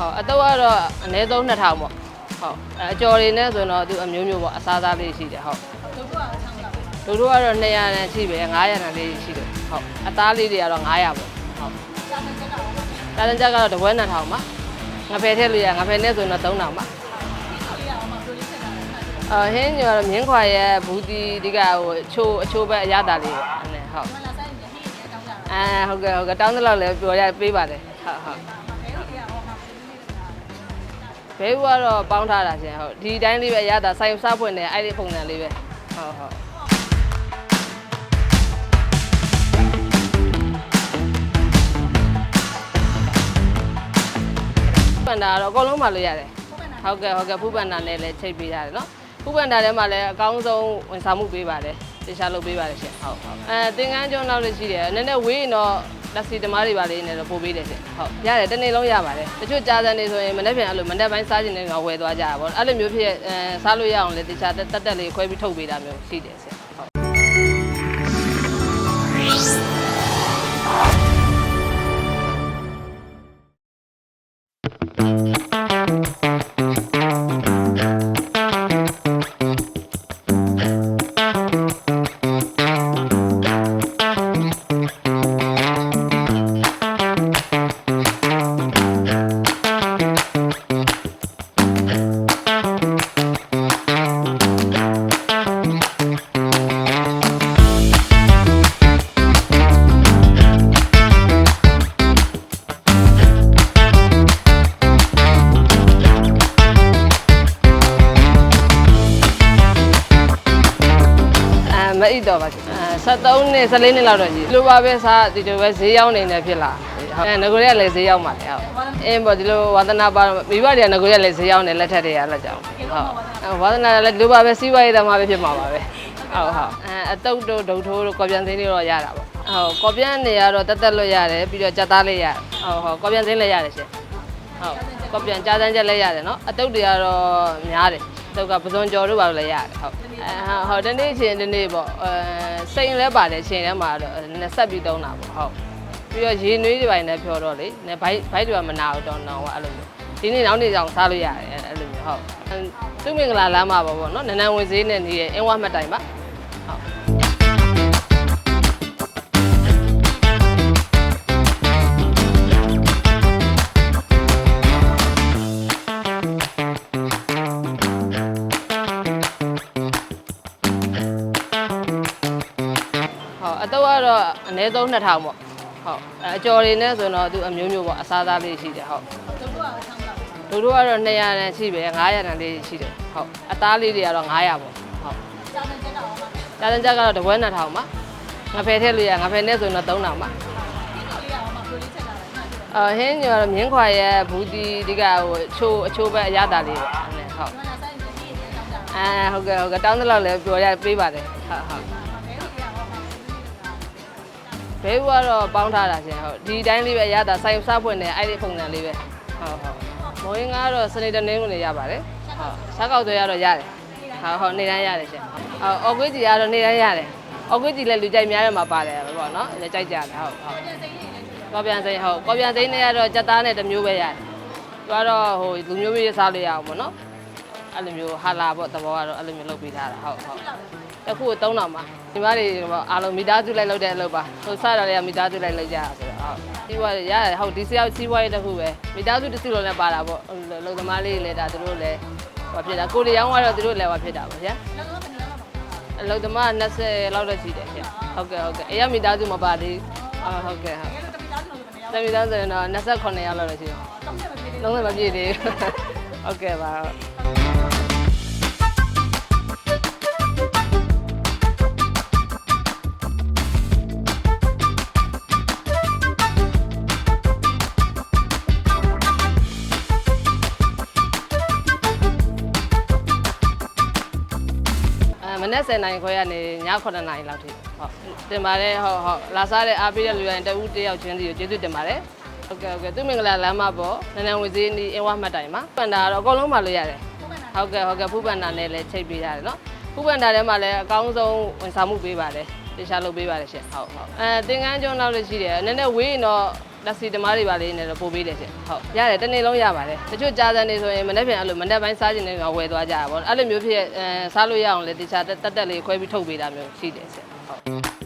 ကတော့အနည်းဆုံး2000ပေါ့ဟုတ်အဲအကျော်တွေနဲ့ဆိုရင်တော့သူအမျိုးမျိုးပေါ့အစားအစားလေးရှိတယ်ဟုတ်တို့တို့ကတော့200နဲ့ရှိပဲ900နဲ့လေးရှိတယ်ဟုတ်အသားလေးတွေကတော့900ပေါ့ဟုတ်တာတန်ချက်ကတော့တပွဲ2000ပါငဖယ်ထည့်လို့ရငဖယ်နဲ့ဆိုရင်တော့3000ပါအဟင်းညတော့မြင်းခွာရဲ့ဘူးတီဒီကဟိုအချိုးအချိုးပဲအရသာလေးပေါ့အဲ့နဲ့ဟုတ်အဲဟုတ်ကဲ့ဟုတ်ကဲ့တောင်းသလောက်လည်းပြောရပေးပါတယ်ဟုတ်ဟုတ် ဘဲဦးကတော့ပေါင်းထားတာရှင်ဟုတ်ဒီတိုင်းလေးပဲအရသာဆိုင်စားဖွင့်နေအဲ့ဒီပုံစံလေးပဲဟုတ်ဟုတ်ပန်တာကတော့အကုန်လုံးမလို့ရတယ်ဟုတ်ကဲ့ဟုတ်ကဲ့ဖူးပန်တာနဲ့လည်းချိတ်ပေးရတယ်နော်ဖူးပန်တာထဲမှာလည်းအကောင်းဆုံးဝန်ဆောင်မှုပေးပါတယ်တေချာလုပ်ပေးပါတယ်ရှင်ဟုတ်ဟုတ်အဲသင်္ကန်းကျောင်းနောက်လည်းရှိတယ်နည်းနည်းဝေးရင်တော့ လက်စီသမားတွေပါလေးနဲ့တော့ပို့ပေးတယ်ရှင်ဟုတ်ရတယ်တစ်နေ့လုံးရပါတယ်တချို့ကြားစံနေဆိုရင်မနေ့ပြန်အဲ့လိုမနေ့ပိုင်းစားခြင်းတွေကဝယ်သွားကြတာပေါ့အဲ့လိုမျိုးဖြစ်အဲစားလို့ရအောင်လေတေချာတက်တက်လေးခွဲပြီးထုတ်ပေးတာမျိုးရှိတယ်ရှင် မအိတော့ပါရှင်အဲ73နှစ်14နှစ်လောက်တော့ရှိလိုပါပဲစားဒီလိုပဲဈေးရောက်နေနေဖြစ်လာအဲငကိုရကလည်းဈေးရောက်ပါလေဟုတ်အင်းပေါ့ဒီလိုဝါသနာပါမိဘတွေကငကိုရကလည်းဈေးရောက်နေလက်ထက်တွေကလက်ကြောင်ဟုတ်ဝါသနာလည်းလိုပါပဲစီးပွားရေးသမားပဲဖြစ်မှာပါပဲဟုတ်ဟုတ်အဲအတုတ်တို့ဒုတ်ထိုးတို့ကော်ပြန်သိန်းတွေတော့ရတာပေါ့ဟုတ်ကော်ပြန်နေရတော့တက်တက်လွတ်ရတယ်ပြီးတော့ကြက်သားလေးရဟုတ်ဟုတ်ကော်ပြန်သိန်းလည်းရတယ်ရှင်ဟုတ်ကော်ပြန်ကြားတန်းချက်လည်းရတယ်နော်အတုတ်တွေကတော့များတယ် တုတ်ကပဇွန်ကြော်တို့ပါလို့လည်းရတယ်ဟုတ်အဲဟုတ်ဒီနေ့ချင်းဒီနေ့ပေါ့အဲစိန်လည်းပါတယ်ချင်းထဲမှာတော့နည်းဆက်ပြီးတုံးတာပေါ့ဟုတ်ပြီးတော့ရေနွေးတွေပိုင်းလည်းဖြောတော့လေနည်းဘိုက်ဘိုက်တွေကမနာဘူးတောင်းတောင်းကအဲ့လိုမျိုးဒီနေ့နောက်နေ့ကြောင်စားလို့ရတယ်အဲ့လိုမျိုးဟုတ်သူမင်္ဂလာလမ်းမှာပေါ့ပေါ့နော်နန်းနန်းဝင်ဈေးနဲ့နေရဲ့အင်းဝမှတ်တိုင်ပါ ဟုတ်အတော့ကတော့အနည်းဆုံး2000ပေါ့ဟုတ်အဲအကျော်တွေနဲ့ဆိုရင်တော့သူအမျိုးမျိုးပေါ့အစားအစားလေးရှိတယ်ဟုတ်တို့တို့ကတော့200နဲ့ရှိပဲ900နဲ့လေးရှိတယ်ဟုတ်အသားလေးတွေကတော့900ပေါ့ဟုတ်ကြာတဲ့ချက်ကတော့တပွဲ2000ပါငဖယ်ထည့်လို့ရငဖယ်နဲ့ဆိုရင်တော့3000ပါအဟင်းညတော့မြင်းခွာရဲ့ဘူးတီဒီကဟိုအချိုးအချိုးပဲအရသာလေးပေါ့အဲ့နဲ့ဟုတ်အဲဟုတ်ကဲ့ဟုတ်ကဲ့တောင်းသလောက်လည်းပြောရပေးပါတယ်ဟုတ်ဟုတ် ဘဲဦးကတော့ပေါင်းထားတာရှင်ဟုတ်ဒီတိုင်းလေးပဲအရသာဆိုင်စားဖွင့်နေအဲ့ဒီပုံစံလေးပဲဟုတ်ဟုတ်မော်ရင်ကတော့စနေတနေ့ဝင်နေရပါတယ်ဟုတ်စားကောက်တွေရတော့ရတယ်ဟုတ်ဟုတ်နေတိုင်းရတယ်ရှင်ဟုတ်အော်ကွေးကြီးကတော့နေတိုင်းရတယ်အော်ကွေးကြီးလည်းလူကြိုက်များတယ်မှာပါတယ်ပေါ့နော်လည်းကြိုက်ကြတယ်ဟုတ်ဟုတ်ကော်ပြန်စိမ်းဟုတ်ကော်ပြန်စိမ်းနဲ့ကတော့ကြက်သားနဲ့တစ်မျိုးပဲရတယ်သူကတော့ဟိုလူမျိုးမျိုးစားလို့ရအောင်ပေါ့နော်အဲ့လိုမျိုးဟာလာပေါ့သဘောကတော့အဲ့လိုမျိုးလုပ်ပေးထားတာဟုတ်ဟုတ် တစ်ခု3000ပါဒီမတွေအားလုံးမိသားစုလိုက်လုပ်တဲ့အလုပ်ပါဟိုစတော့လည်းမိသားစုလိုက်လုပ်ကြတာဆိုတော့ဟုတ်စီးပွားရေးရတယ်ဟုတ်ဒီစရောက်စီးပွားရေးတစ်ခုပဲမိသားစုတစ်စုလုံးလည်းပါတာပေါ့လုံသမားလေးတွေလည်းဒါသူတို့လည်းဟောဖြစ်တာကိုရီရောင်းကတော့သူတို့လည်းဟောဖြစ်တာပေါ့ဗျာအလုံသမား20လောက်တော့ရှိတယ်ဗျဟုတ်ကဲ့ဟုတ်ကဲ့အဲ့ရမိသားစုမပါသေးအာဟုတ်ကဲ့ဟုတ်တမိသားစုရင်တော့28ရောက်လောက်တော့ရှိတယ်လုံးဝမပြည့်သေးဘူးဟုတ်ကဲ့ပါ မနေ့10နိုင်ခွဲကနေည9နိုင်လောက်ထိဟုတ်တင်ပါတယ်ဟုတ်ဟုတ်လာစားတဲ့အားပေးတဲ့လူတိုင်းတဦးတယောက်ချင်းစီကိုကျေးဇူးတင်ပါတယ်ဟုတ်ကဲ့ဟုတ်ကဲ့သူမင်္ဂလာလမ်းမပေါ်နန်းနန်းဝစီနီအင်းဝမှတ်တိုင်မှာပန်တာကတော့အကုန်လုံးမလို့ရတယ်ဟုတ်ကဲ့ဟုတ်ကဲ့ဖူးပန်တာနဲ့လည်းချိတ်ပေးရတယ်နော်ဖူးပန်တာထဲမှာလည်းအကောင်းဆုံးဝန်ဆောင်မှုပေးပါတယ်တေချာလုပ်ပေးပါတယ်ရှင်ဟုတ်ဟုတ်အဲသင်္ကန်းကျောင်းနောက်လည်းရှိတယ်နည်းနည်းဝေးရင်တော့ တက်စီတမားတွေပါလေးနဲ့တော့ပို့ပေးတယ်ရှင်ဟုတ်ရတယ်တစ်နေ့လုံးရပါတယ်တချို့ကြားစံနေဆိုရင်မနေ့ပြန်အဲ့လိုမနေ့ပိုင်းစားခြင်းတွေကဝယ်သွားကြတာပေါ့အဲ့လိုမျိုးဖြစ်အဲစားလို့ရအောင်လေတခြားတက်တက်လေးခွဲပြီးထုတ်ပေးတာမျိုးရှိတယ်ရှင်ဟုတ်